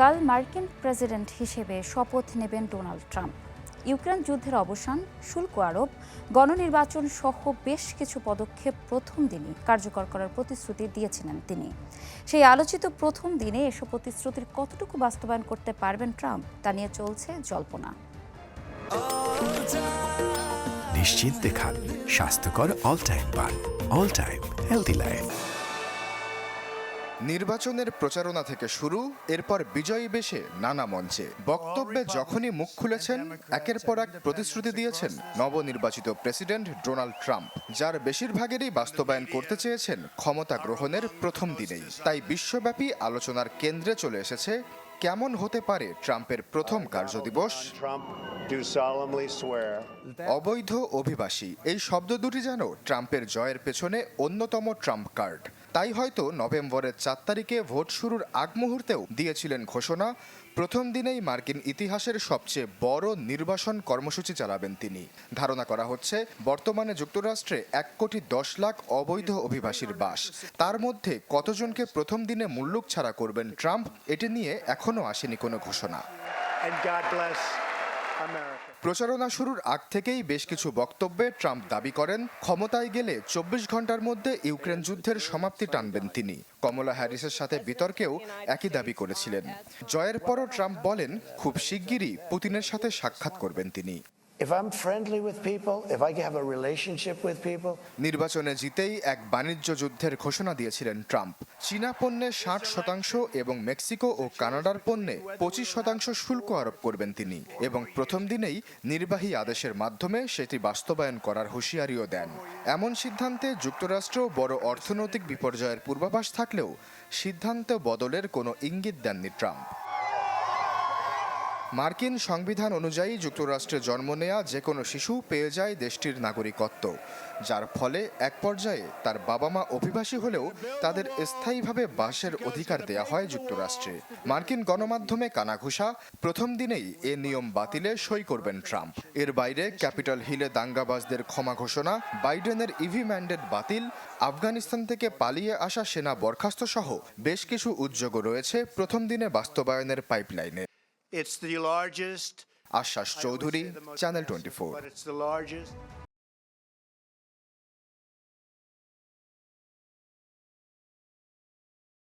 কাল মার্কিন প্রেসিডেন্ট হিসেবে শপথ নেবেন ডোনাল্ড ট্রাম্প। ইউক্রেন যুদ্ধের অবসান, শুল্ক আরোপ, গণনির্বাচন সহ বেশ কিছু পদক্ষেপ প্রথম দিনই কার্যকর করার প্রতিশ্রুতি দিয়েছিলেন তিনি। সেই আলোচিত প্রথম দিনে এসব প্রতিশ্রুতির কতটুকু বাস্তবায়ন করতে পারবেন ট্রাম্প, তা নিয়ে চলছে জল্পনা। নিশ্চিন্তে খান, স্বাস্থ্যকর অল টাইম পান অল টাইম হেলদি লাইফ নির্বাচনের প্রচারণা থেকে শুরু এরপর বিজয়ী বেশে নানা মঞ্চে। বক্তব্যে যখনই মুখ খুলেছেন একের পর এক প্রতিশ্রুতি দিয়েছেন নবনির্বাচিত প্রেসিডেন্ট ডোনাল্ড ট্রাম্প যার বেশিরভাগেরই বাস্তবায়ন করতে চেয়েছেন ক্ষমতা গ্রহণের প্রথম দিনেই। তাই বিশ্বব্যাপী আলোচনার কেন্দ্রে চলে এসেছে কেমন হতে পারে ট্রাম্পের প্রথম কার্যদিবস অবৈধ অভিবাসী এই শব্দ দুটি যেন ট্রাম্পের জয়ের পেছনে অন্যতম ট্রাম্প কার্ড। তাই হয়তো নভেম্বরের চার তারিখে ভোট শুরুর আগ মুহূর্তেও দিয়েছিলেন ঘোষণা। প্রথম দিনেই মার্কিন ইতিহাসের সবচেয়ে বড় নির্বাসন কর্মসূচি চালাবেন তিনি। ধারণা করা হচ্ছে, বর্তমানে যুক্তরাষ্ট্রে এক কোটি দশ লাখ অবৈধ অভিবাসীর বাস। তার মধ্যে কতজনকে প্রথম দিনে মুল্লুক ছাড়া করবেন ট্রাম্প, এটি নিয়ে এখনও আসেনি কোনো ঘোষণা। And God bless. প্রচারণা শুরুর আগ থেকেই বেশ কিছু বক্তব্যে ট্রাম্প দাবি করেন, ক্ষমতায় গেলে চব্বিশ ঘণ্টার মধ্যে ইউক্রেন যুদ্ধের সমাপ্তি টানবেন তিনি। কমলা হ্যারিসের সাথে বিতর্কেও একই দাবি করেছিলেন। জয়ের পরও ট্রাম্প বলেন, খুব শিগগিরই পুতিনের সাথে সাক্ষাৎ করবেন তিনি। If I'm friendly with people, if I have a relationship with people, নির্বাচনে জিতেই এক বাণিজ্য যুদ্ধের ঘোষণা দিয়েছিলেন ট্রাম্প। চীনা পণ্যে ষাট শতাংশ এবং মেক্সিকো ও কানাডার পণ্যে পঁচিশ শতাংশ শুল্ক আরোপ করবেন তিনি এবং প্রথম দিনেই নির্বাহী আদেশের মাধ্যমে সেটি বাস্তবায়ন করার হুঁশিয়ারিও দেন। এমন সিদ্ধান্তে যুক্তরাষ্ট্র বড় অর্থনৈতিক বিপর্যয়ের পূর্বাভাস থাকলেও সিদ্ধান্ত বদলের কোনো ইঙ্গিত দেননি ট্রাম্প। মার্কিন সংবিধান অনুযায়ী যুক্তরাষ্ট্রে জন্ম নেয়া যে কোনো শিশু পেয়ে যায় দেশটির নাগরিকত্ব, যার ফলে এক পর্যায়ে তার বাবা মা অভিবাসী হলেও তাদের স্থায়ীভাবে বাসের অধিকার দেয়া হয় যুক্তরাষ্ট্রে। মার্কিন গণমাধ্যমে কানাঘুষা, প্রথম দিনেই এ নিয়ম বাতিলে সই করবেন ট্রাম্প। এর বাইরে ক্যাপিটাল হিলে দাঙ্গাবাজদের ক্ষমা ঘোষণা, বাইডেনের ইভি ম্যান্ডেট বাতিল, আফগানিস্তান থেকে পালিয়ে আসা সেনা বরখাস্ত সহ বেশ কিছু উদ্যোগও রয়েছে প্রথম দিনে বাস্তবায়নের পাইপলাইনে। It's the largest. আশ্বাস চৌধুরী চ্যানেল টোয়েন্টি